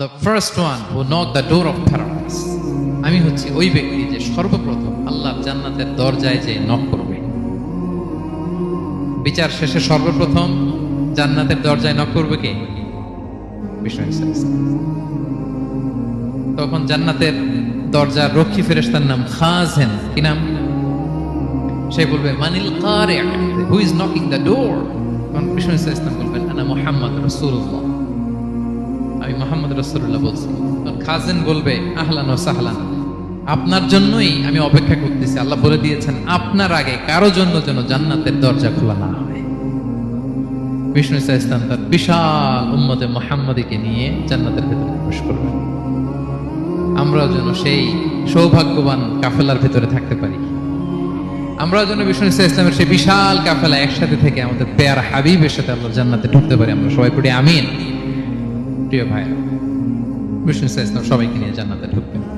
The first one who knock the door of paradise আমি হচ্ছি ওই ব্যক্তি যে সর্বপ্রথম আল্লাহর জান্নাতের দরজায় যে নক করবে। বিচার শেষে সর্বপ্রথম জান্নাতের দরজায় নক করবে কে। তখন জান্নাতের দরজার রক্ষী ফেরেশতার নাম খাজেন। কি নাম? সে বলবে, মানিল কারে who is knocking the door তখন বিষ্ণু ইসা ইসলাম বলবেন মোহাম্মদ রসুল্লাহ আমি মোহাম্মদ রসুল্লাহ বলছি। খাজেন বলবে, আহলান ও সাহলান, আপনার জন্যই আমি অপেক্ষা করতেছি। আল্লাহ বলে দিয়েছেন, আপনার আগে কারও জন্য যেন জান্নাতের দরজা খোলা না হয়। বিষ্ণু ইসা ইসলাম তার বিশাল উম্মতে মোহাম্মদীকে নিয়ে জান্নাতের ভেতরে প্রবেশ করবেন আমরাও যেন সেই সৌভাগ্যবান কাফেলার ভেতরে থাকতে পারি। আমরাও যেন বিষ্ণু ইসা ইসলামের সেই বিশাল কাফেলা একসাথে থেকে আমাদের পেয়ার হাবিবের সাথে আল্লাহ জান্নাতে ঢুকতে পারি। আমরা সবাই পড়ি আমিন। প্রিয় ভাই বিষ্ণু শ্রেষ্ঠ সবাইকে নিয়ে জান্নাতে ঢুকবে